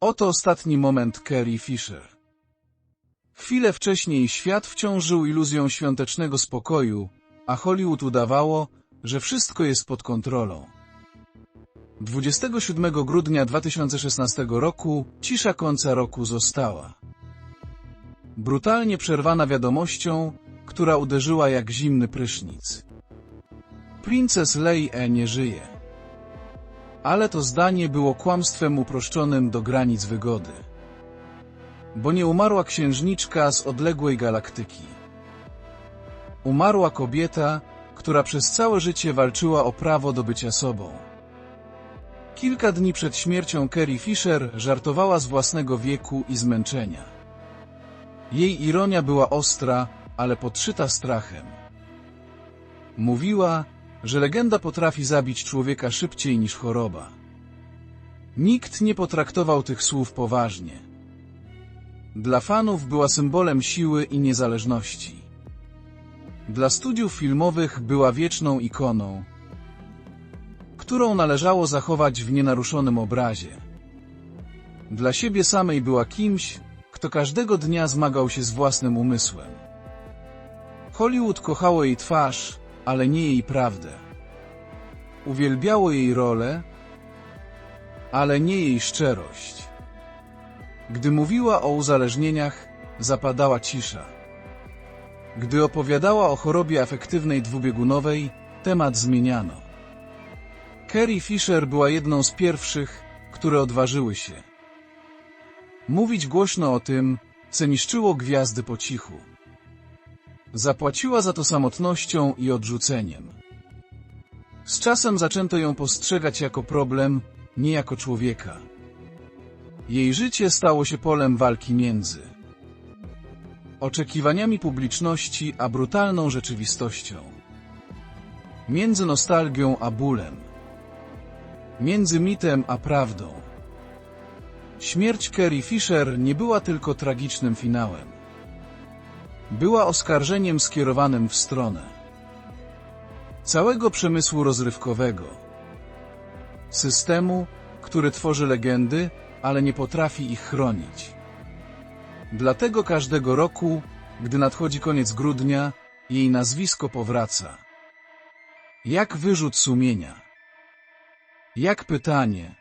Oto ostatni moment Carrie Fisher. Chwilę wcześniej świat wciąż żył iluzją świątecznego spokoju, a Hollywood udawało, że wszystko jest pod kontrolą. 27 grudnia 2016 roku cisza końca roku została. Brutalnie przerwana wiadomością, która uderzyła jak zimny prysznic. Princess Leia nie żyje. Ale to zdanie było kłamstwem uproszczonym do granic wygody. Bo nie umarła księżniczka z odległej galaktyki. Umarła kobieta, która przez całe życie walczyła o prawo do bycia sobą. Kilka dni przed śmiercią Carrie Fisher żartowała z własnego wieku i zmęczenia. Jej ironia była ostra, ale podszyta strachem. Mówiła, że legenda potrafi zabić człowieka szybciej niż choroba. Nikt nie potraktował tych słów poważnie. Dla fanów była symbolem siły i niezależności. Dla studiów filmowych była wieczną ikoną, którą należało zachować w nienaruszonym obrazie. Dla siebie samej była kimś, kto każdego dnia zmagał się z własnym umysłem. Hollywood kochało jej twarz, ale nie jej prawdę. Uwielbiało jej rolę, ale nie jej szczerość. Gdy mówiła o uzależnieniach, zapadała cisza. Gdy opowiadała o chorobie afektywnej dwubiegunowej, temat zmieniano. Carrie Fisher była jedną z pierwszych, które odważyły się. Mówić głośno o tym, co niszczyło gwiazdy po cichu. Zapłaciła za to samotnością i odrzuceniem. Z czasem zaczęto ją postrzegać jako problem, nie jako człowieka. Jej życie stało się polem walki między oczekiwaniami publiczności a brutalną rzeczywistością. Między nostalgią a bólem. Między mitem a prawdą. Śmierć Carrie Fisher nie była tylko tragicznym finałem. Była oskarżeniem skierowanym w stronę całego przemysłu rozrywkowego. Systemu, który tworzy legendy, ale nie potrafi ich chronić. Dlatego każdego roku, gdy nadchodzi koniec grudnia, jej nazwisko powraca. Jak wyrzut sumienia. Jak pytanie,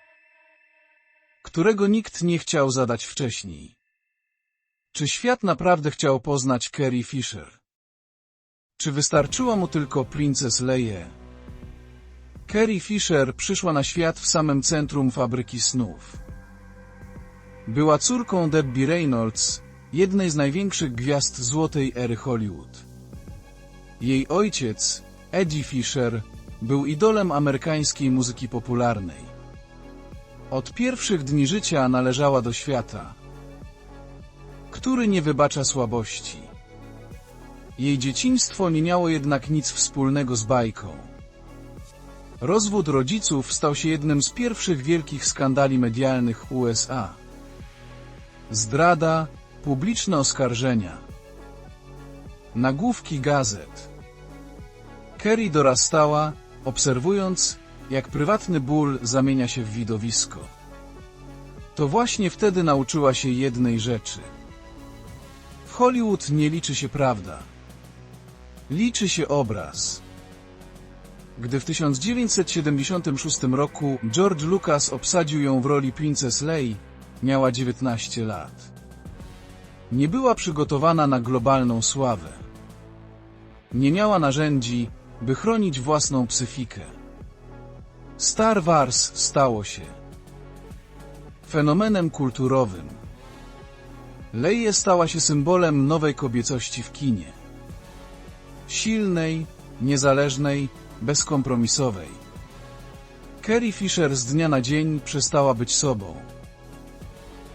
którego nikt nie chciał zadać wcześniej. Czy świat naprawdę chciał poznać Carrie Fisher? Czy wystarczyła mu tylko Princess Leia? Carrie Fisher przyszła na świat w samym centrum fabryki snów. Była córką Debbie Reynolds, jednej z największych gwiazd złotej ery Hollywood. Jej ojciec, Eddie Fisher, był idolem amerykańskiej muzyki popularnej. Od pierwszych dni życia należała do świata, który nie wybacza słabości. Jej dzieciństwo nie miało jednak nic wspólnego z bajką. Rozwód rodziców stał się jednym z pierwszych wielkich skandali medialnych USA. Zdrada, publiczne oskarżenia, nagłówki gazet. Kerry dorastała, obserwując, jak prywatny ból zamienia się w widowisko. To właśnie wtedy nauczyła się jednej rzeczy. Hollywood nie liczy się prawda. Liczy się obraz. Gdy w 1976 roku George Lucas obsadził ją w roli Princess Leia, miała 19 lat. Nie była przygotowana na globalną sławę. Nie miała narzędzi, by chronić własną psychikę. Star Wars stało się fenomenem kulturowym. Leia stała się symbolem nowej kobiecości w kinie. Silnej, niezależnej, bezkompromisowej. Carrie Fisher z dnia na dzień przestała być sobą.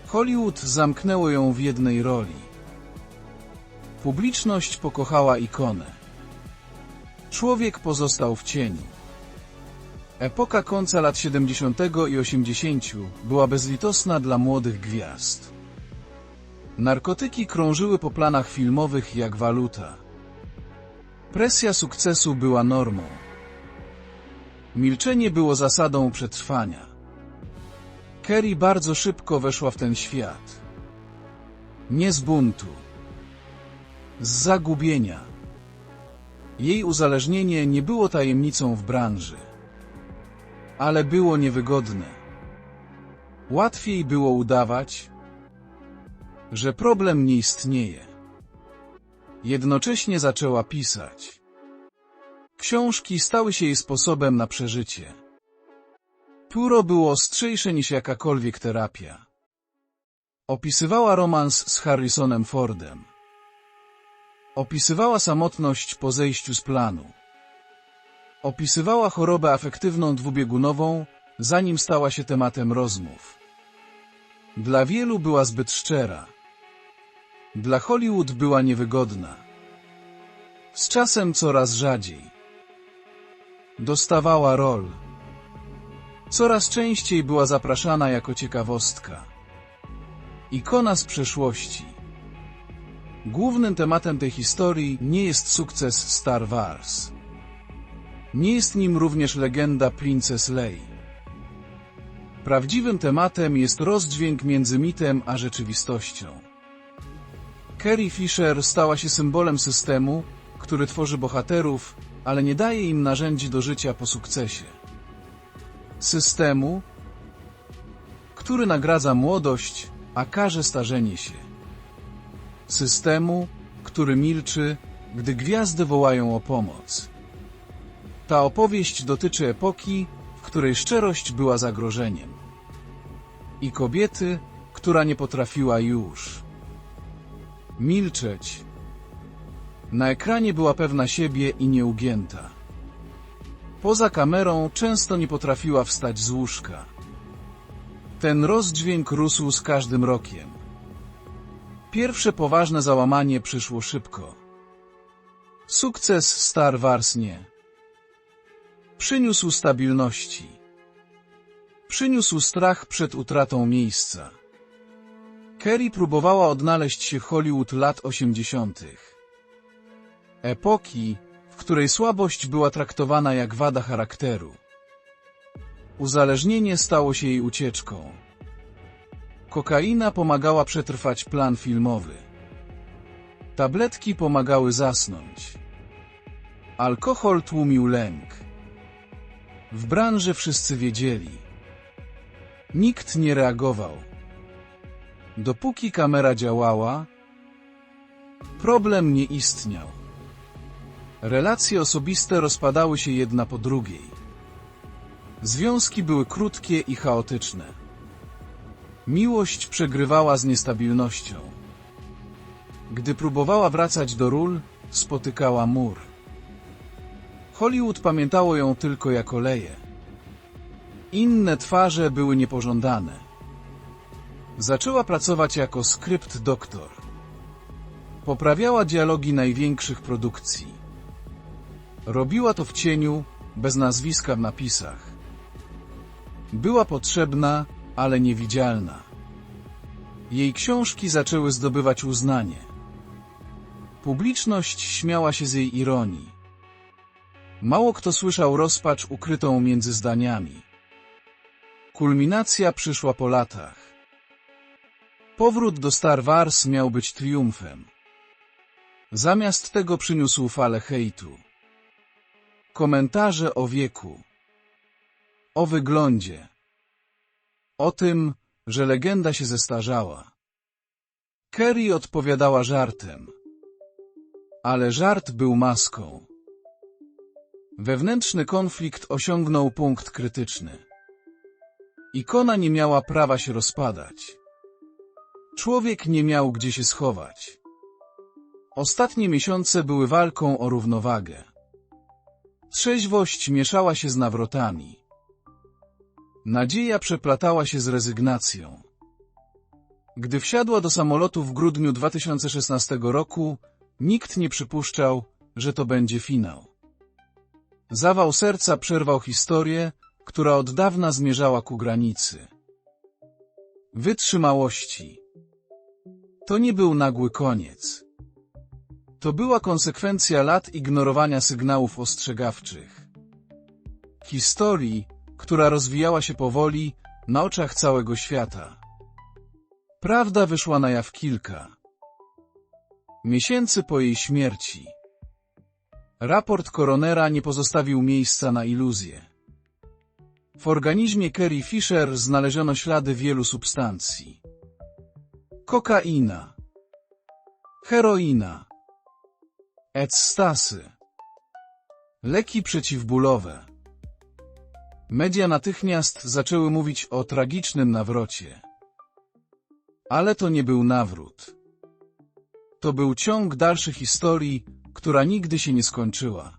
Hollywood zamknęło ją w jednej roli. Publiczność pokochała ikonę. Człowiek pozostał w cieniu. Epoka końca lat 70. i 80. była bezlitosna dla młodych gwiazd. Narkotyki krążyły po planach filmowych jak waluta. Presja sukcesu była normą. Milczenie było zasadą przetrwania. Kerry bardzo szybko weszła w ten świat. Nie z buntu. Z zagubienia. Jej uzależnienie nie było tajemnicą w branży. Ale było niewygodne. Łatwiej było udawać, że problem nie istnieje. Jednocześnie zaczęła pisać. Książki stały się jej sposobem na przeżycie. Pióro było ostrzejsze niż jakakolwiek terapia. Opisywała romans z Harrisonem Fordem. Opisywała samotność po zejściu z planu. Opisywała chorobę afektywną dwubiegunową, zanim stała się tematem rozmów. Dla wielu była zbyt szczera. Dla Hollywood była niewygodna. Z czasem coraz rzadziej. Dostawała rol. Coraz częściej była zapraszana jako ciekawostka. Ikona z przeszłości. Głównym tematem tej historii nie jest sukces Star Wars. Nie jest nim również legenda Princess Leia. Prawdziwym tematem jest rozdźwięk między mitem a rzeczywistością. Carrie Fisher stała się symbolem systemu, który tworzy bohaterów, ale nie daje im narzędzi do życia po sukcesie. Systemu, który nagradza młodość, a karze starzenie się. Systemu, który milczy, gdy gwiazdy wołają o pomoc. Ta opowieść dotyczy epoki, w której szczerość była zagrożeniem. I kobiety, która nie potrafiła już milczeć. Na ekranie była pewna siebie i nieugięta. Poza kamerą często nie potrafiła wstać z łóżka. Ten rozdźwięk rósł z każdym rokiem. Pierwsze poważne załamanie przyszło szybko. Sukces Star Wars nie. Przyniósł stabilności. Przyniósł strach przed utratą miejsca. Kerry próbowała odnaleźć się Hollywood lat 80. Epoki, w której słabość była traktowana jak wada charakteru. Uzależnienie stało się jej ucieczką. Kokaina pomagała przetrwać plan filmowy. Tabletki pomagały zasnąć. Alkohol tłumił lęk. W branży wszyscy wiedzieli. Nikt nie reagował. Dopóki kamera działała, problem nie istniał. Relacje osobiste rozpadały się jedna po drugiej. Związki były krótkie i chaotyczne. Miłość przegrywała z niestabilnością. Gdy próbowała wracać do ról, spotykała mur. Hollywood pamiętało ją tylko jako leję. Inne twarze były niepożądane. Zaczęła pracować jako skrypt doktor. Poprawiała dialogi największych produkcji. Robiła to w cieniu, bez nazwiska w napisach. Była potrzebna, ale niewidzialna. Jej książki zaczęły zdobywać uznanie. Publiczność śmiała się z jej ironii. Mało kto słyszał rozpacz ukrytą między zdaniami. Kulminacja przyszła po latach. Powrót do Star Wars miał być triumfem. Zamiast tego przyniósł falę hejtu. Komentarze o wieku. O wyglądzie. O tym, że legenda się zestarzała. Kerry odpowiadała żartem. Ale żart był maską. Wewnętrzny konflikt osiągnął punkt krytyczny. Ikona nie miała prawa się rozpadać. Człowiek nie miał gdzie się schować. Ostatnie miesiące były walką o równowagę. Trzeźwość mieszała się z nawrotami. Nadzieja przeplatała się z rezygnacją. Gdy wsiadła do samolotu w grudniu 2016 roku, nikt nie przypuszczał, że to będzie finał. Zawał serca przerwał historię, która od dawna zmierzała ku granicy. Wytrzymałości. To nie był nagły koniec. To była konsekwencja lat ignorowania sygnałów ostrzegawczych. Historii, która rozwijała się powoli, na oczach całego świata. Prawda wyszła na jaw kilka miesięcy po jej śmierci. Raport koronera nie pozostawił miejsca na iluzję. W organizmie Carrie Fisher znaleziono ślady wielu substancji. Kokaina, heroina, ecstasy, leki przeciwbólowe. Media natychmiast zaczęły mówić o tragicznym nawrocie. Ale to nie był nawrót. To był ciąg dalszych historii, która nigdy się nie skończyła.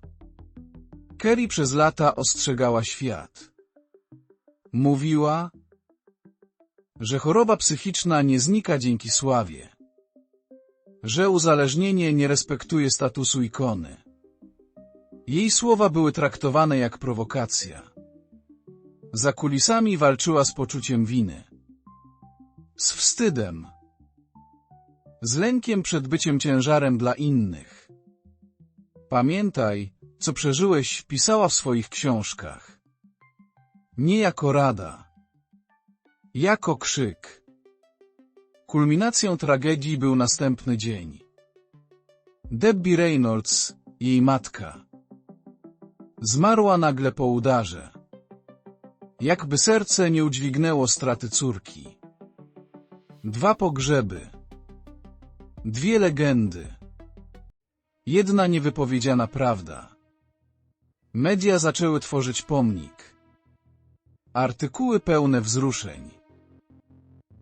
Kerry przez lata ostrzegała świat. Mówiła, że choroba psychiczna nie znika dzięki sławie, że uzależnienie nie respektuje statusu ikony. Jej słowa były traktowane jak prowokacja. Za kulisami walczyła z poczuciem winy. Z wstydem. Z lękiem przed byciem ciężarem dla innych. Pamiętaj, co przeżyłeś, pisała w swoich książkach. Nie jako rada. Jako krzyk. Kulminacją tragedii był następny dzień. Debbie Reynolds, jej matka. Zmarła nagle po udarze. Jakby serce nie udźwignęło straty córki. Dwa pogrzeby. Dwie legendy. Jedna niewypowiedziana prawda. Media zaczęły tworzyć pomnik. Artykuły pełne wzruszeń.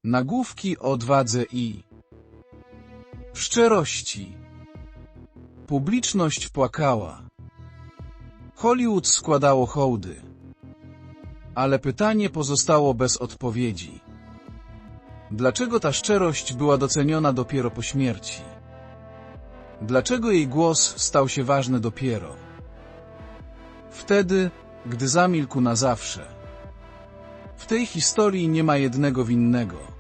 Nagłówki odwadze i szczerości. Publiczność płakała. Hollywood składało hołdy. Ale pytanie pozostało bez odpowiedzi. Dlaczego ta szczerość była doceniona dopiero po śmierci? Dlaczego jej głos stał się ważny dopiero? Wtedy, gdy zamilkł na zawsze. W tej historii nie ma jednego winnego.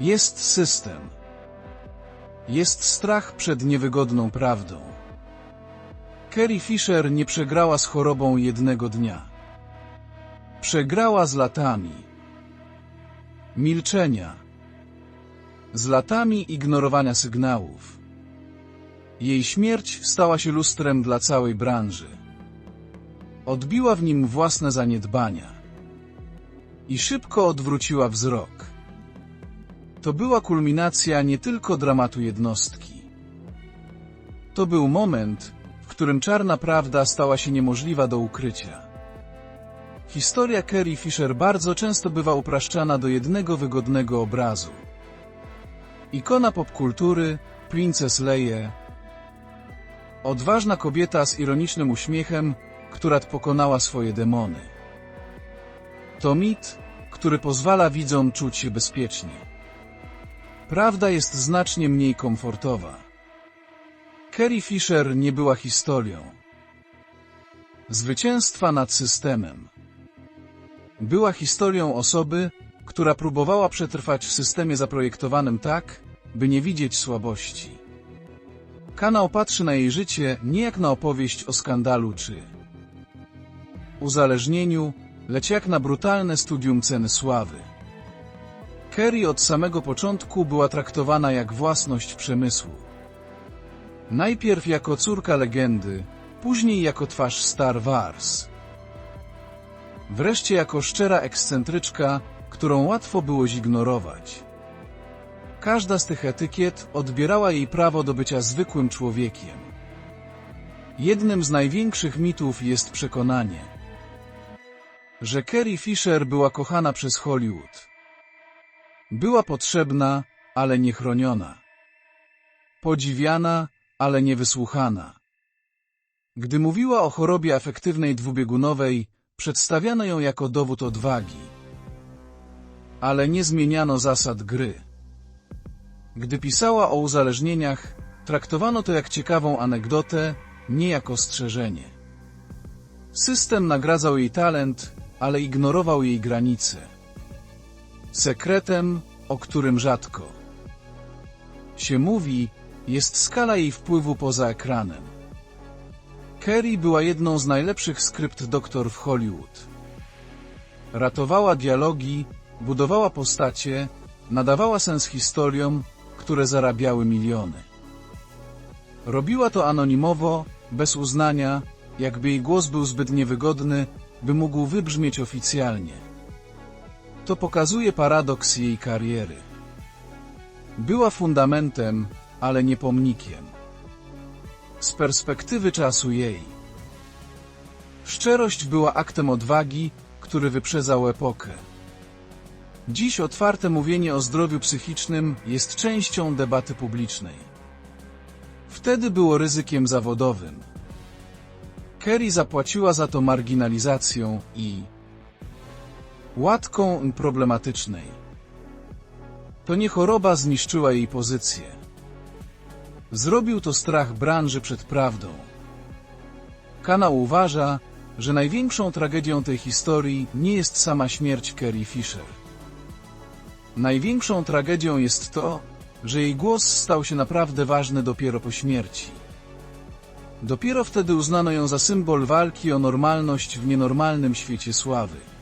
Jest system. Jest strach przed niewygodną prawdą. Carrie Fisher nie przegrała z chorobą jednego dnia. Przegrała z latami. Milczenia. Z latami ignorowania sygnałów. Jej śmierć stała się lustrem dla całej branży. Odbiła w nim własne zaniedbania. I szybko odwróciła wzrok. To była kulminacja nie tylko dramatu jednostki. To był moment, w którym czarna prawda stała się niemożliwa do ukrycia. Historia Carrie Fisher bardzo często bywa upraszczana do jednego wygodnego obrazu. Ikona popkultury, Princess Leia, odważna kobieta z ironicznym uśmiechem, która pokonała swoje demony. To mit, który pozwala widzom czuć się bezpiecznie. Prawda jest znacznie mniej komfortowa. Carrie Fisher nie była historią. Zwycięstwa nad systemem. Była historią osoby, która próbowała przetrwać w systemie zaprojektowanym tak, by nie widzieć słabości. Kanał patrzy na jej życie nie jak na opowieść o skandalu czy uzależnieniu, lecz jak na brutalne studium ceny sławy. Kerry od samego początku była traktowana jak własność przemysłu. Najpierw jako córka legendy, później jako twarz Star Wars. Wreszcie jako szczera ekscentryczka, którą łatwo było zignorować. Każda z tych etykiet odbierała jej prawo do bycia zwykłym człowiekiem. Jednym z największych mitów jest przekonanie, że Carrie Fisher była kochana przez Hollywood. Była potrzebna, ale nie chroniona. Podziwiana, ale nie wysłuchana. Gdy mówiła o chorobie afektywnej dwubiegunowej, przedstawiano ją jako dowód odwagi. Ale nie zmieniano zasad gry. Gdy pisała o uzależnieniach, traktowano to jak ciekawą anegdotę, nie jako ostrzeżenie. System nagradzał jej talent, ale ignorował jej granice. Sekretem, o którym rzadko się mówi, jest skala jej wpływu poza ekranem. Carrie była jedną z najlepszych skrypt doktor w Hollywood. Ratowała dialogi, budowała postacie, nadawała sens historiom, które zarabiały miliony. Robiła to anonimowo, bez uznania, jakby jej głos był zbyt niewygodny, by mógł wybrzmieć oficjalnie. To pokazuje paradoks jej kariery. Była fundamentem, ale nie pomnikiem. Z perspektywy czasu jej. Szczerość była aktem odwagi, który wyprzedzał epokę. Dziś otwarte mówienie o zdrowiu psychicznym jest częścią debaty publicznej. Wtedy było ryzykiem zawodowym. Kerry zapłaciła za to marginalizacją i łatką problematycznej. To nie choroba zniszczyła jej pozycję. Zrobił to strach branży przed prawdą. Kanał uważa, że największą tragedią tej historii nie jest sama śmierć Kerry Fisher. Największą tragedią jest to, że jej głos stał się naprawdę ważny dopiero po śmierci. Dopiero wtedy uznano ją za symbol walki o normalność w nienormalnym świecie sławy.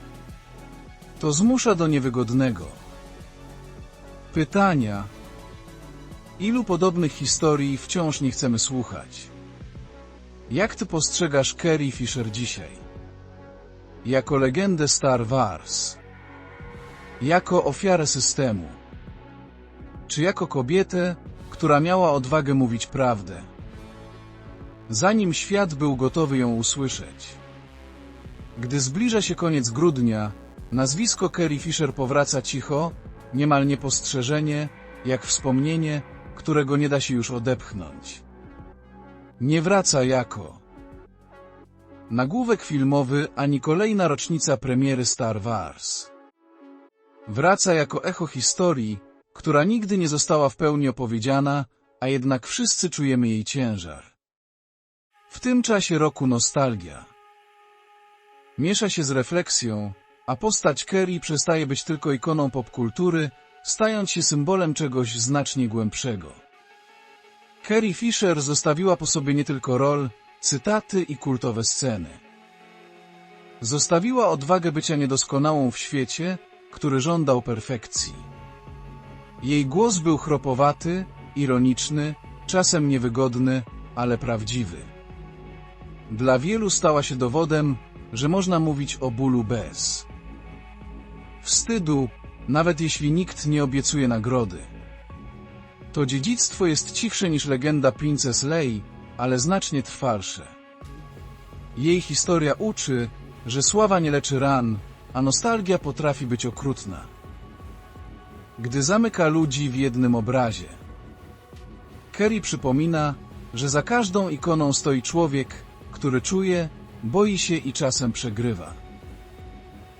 To zmusza do niewygodnego pytania. Ilu podobnych historii wciąż nie chcemy słuchać? Jak ty postrzegasz Carrie Fisher dzisiaj? Jako legendę Star Wars? Jako ofiarę systemu? Czy jako kobietę, która miała odwagę mówić prawdę? Zanim świat był gotowy ją usłyszeć. Gdy zbliża się koniec grudnia, nazwisko Carrie Fisher powraca cicho, niemal niepostrzeżenie, jak wspomnienie, którego nie da się już odepchnąć. Nie wraca jako nagłówek filmowy ani kolejna rocznica premiery Star Wars. Wraca jako echo historii, która nigdy nie została w pełni opowiedziana, a jednak wszyscy czujemy jej ciężar. W tym czasie roku nostalgia miesza się z refleksją, a postać Kerry przestaje być tylko ikoną popkultury, stając się symbolem czegoś znacznie głębszego. Carrie Fisher zostawiła po sobie nie tylko rol, cytaty i kultowe sceny. Zostawiła odwagę bycia niedoskonałą w świecie, który żądał perfekcji. Jej głos był chropowaty, ironiczny, czasem niewygodny, ale prawdziwy. Dla wielu stała się dowodem, że można mówić o bólu bez wstydu, nawet jeśli nikt nie obiecuje nagrody. To dziedzictwo jest cichsze niż legenda Princess Lei, ale znacznie trwalsze. Jej historia uczy, że sława nie leczy ran, a nostalgia potrafi być okrutna. Gdy zamyka ludzi w jednym obrazie. Kerry przypomina, że za każdą ikoną stoi człowiek, który czuje, boi się i czasem przegrywa.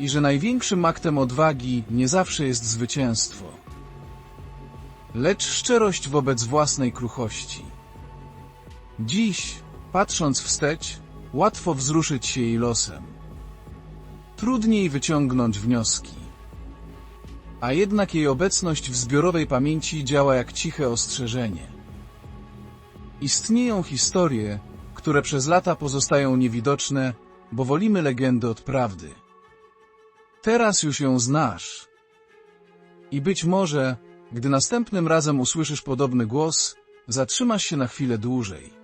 I że największym aktem odwagi nie zawsze jest zwycięstwo, lecz szczerość wobec własnej kruchości. Dziś, patrząc wstecz, łatwo wzruszyć się jej losem. Trudniej wyciągnąć wnioski. A jednak jej obecność w zbiorowej pamięci działa jak ciche ostrzeżenie. Istnieją historie, które przez lata pozostają niewidoczne, bo wolimy legendy od prawdy. Teraz już ją znasz. I być może, gdy następnym razem usłyszysz podobny głos, zatrzymasz się na chwilę dłużej.